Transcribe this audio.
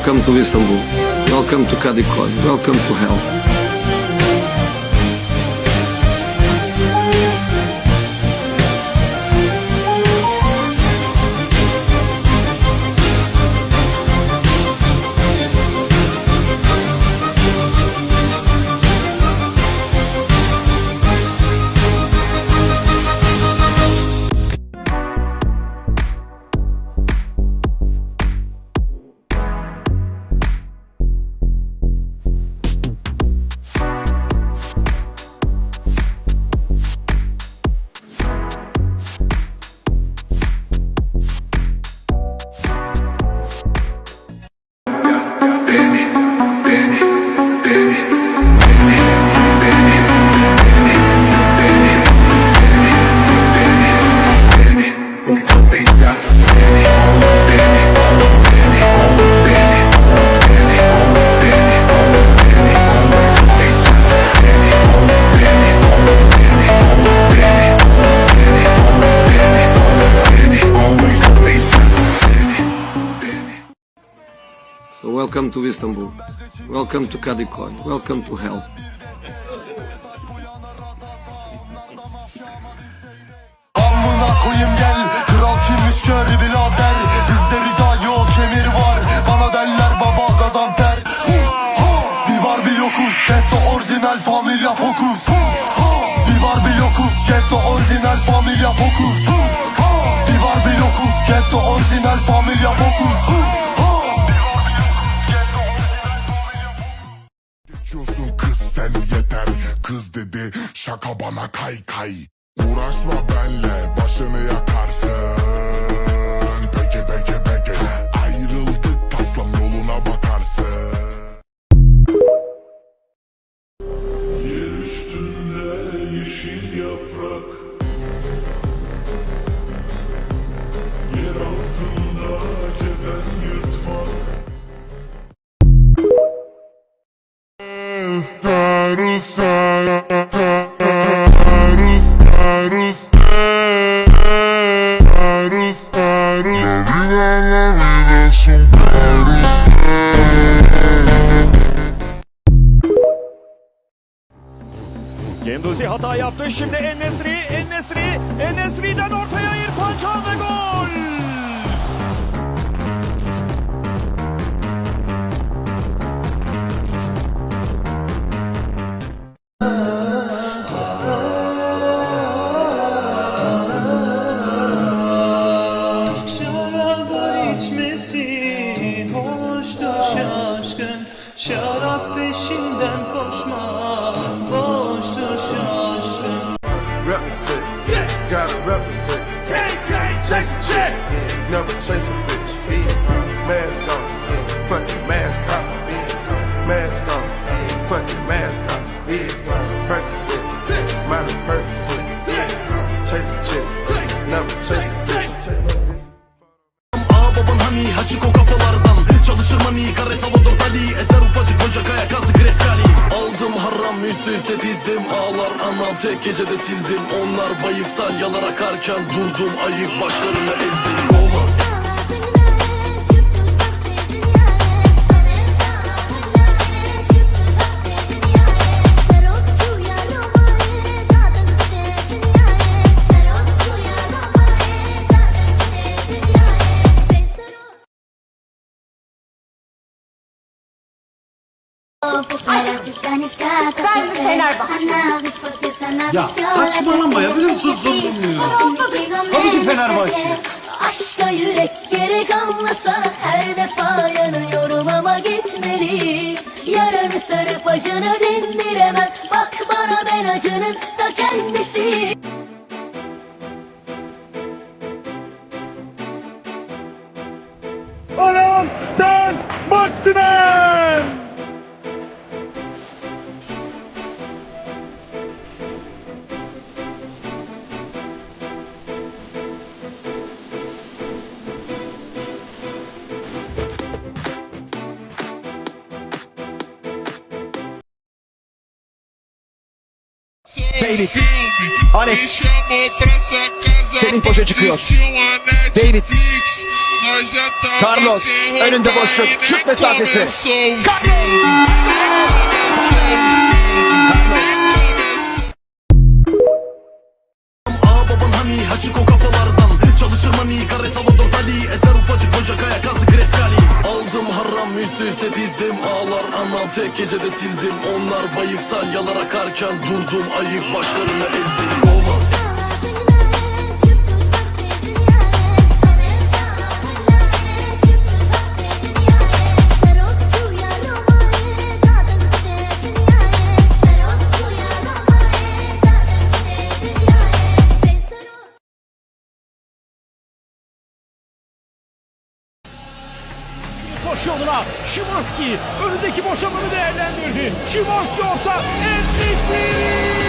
welcome to Istanbul. Welcome to Kadıköy. Welcome to hell. So welcome to Istanbul. Welcome to Kadikoy, Welcome to hell. Kız dedi şaka bana kay kay. Uğraşma benle başını yakarsın. Peki peki peki. Ayrıldık tatlım yoluna bakarsın. Yer üstünde yeşil yaprak. Yer altında kefen yırtmak Gemduzi hata yaptı. Şimdi En-Nesri, En-Nesri, peşinden koşma boştur represent. Gotta represent. Chase a check. Never chase a bitch. Mask on. Fucking mask off. Mask on. Fucking mask off. Percocet. Miley Percocet. Chase a chick. Never chase a bitch. Aa baban hani haçık o kafalardan Çalışır mani kare Salvador Dali. Eser ufacık koca kaya kazı Greskali Aldım haram üstü üste dizdim. Ağlar anam tek gecede sildim. Onlar bayık salyalar akarken Durdum. Ayık başlarını ezdim Oğlum Ya saçmalama ya benim susum Tabii ki Fenerbahçe. Aşka yürek gerek anlasana Her defa yanıyorum ama gitmeli Yaranı sarıp acını dindiremem. Bak bana ben acının ta kendisi Anam sen Maximen! David, Alex, Semih boşa çıkıyor. David, Carlos. Önünde boşluk. Şut mesafesi. Baban hani açık üste dizdim Anam tek gecede sildim. Onlar bayık salyalar akarken Durdum ayık başlarını ezdim Olmaz Vuruş yoluna Şimanski önündeki boşalmanı değerlendirdi. Şimanski orta. Endişleri!